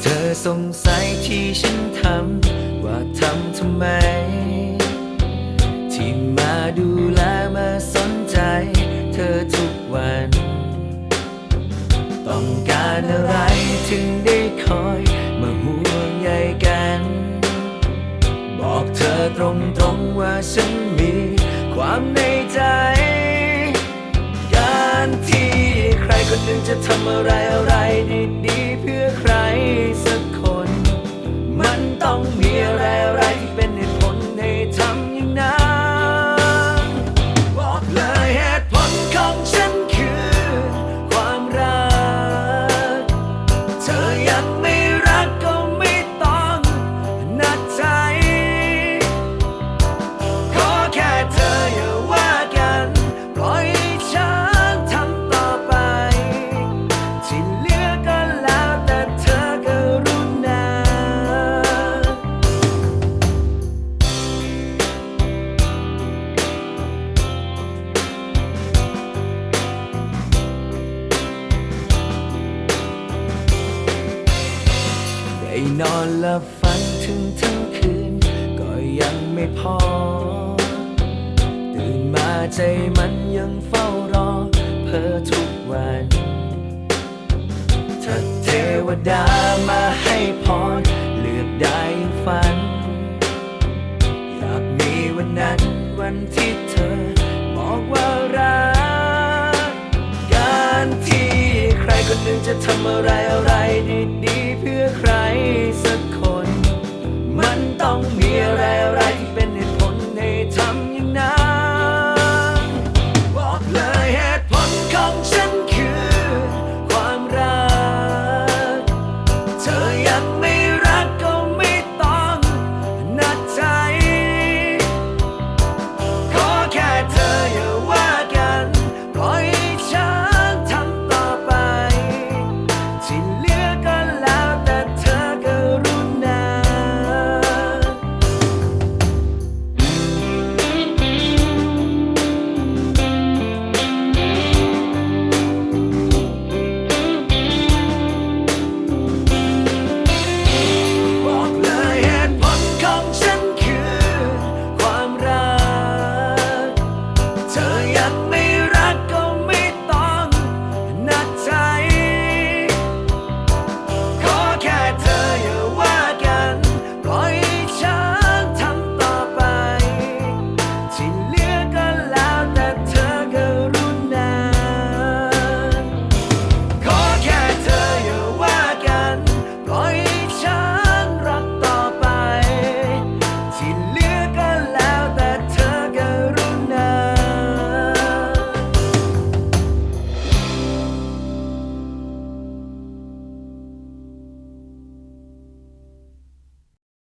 เธอสงสัยที่ฉันทำว่าทำทำไม ที่มาดูแลมาสนใจ เธอทุกวัน ต้องการอะไรถึงได้คอยมาห่วงใยกัน บอกเธอตรงๆว่าฉันมีความในใจ การที่ใครคนหนึ่งจะทำอะไรอะไรดี มั ได้นอนหลับฝันถึงทั้งคืน ก็ยังไม่พอ ตื่นมาใจมันยังเฝ้ารอ เพ้อทุกวันถ้าเทวดามาให้พรเลือกได้ฝัน อยากมีวันนั้นวันที่เธอบอกว่ารักการที่ คนหนึ่งจะทำอะไรอะไรดีๆเพื่อใครสักคน มันต้องมี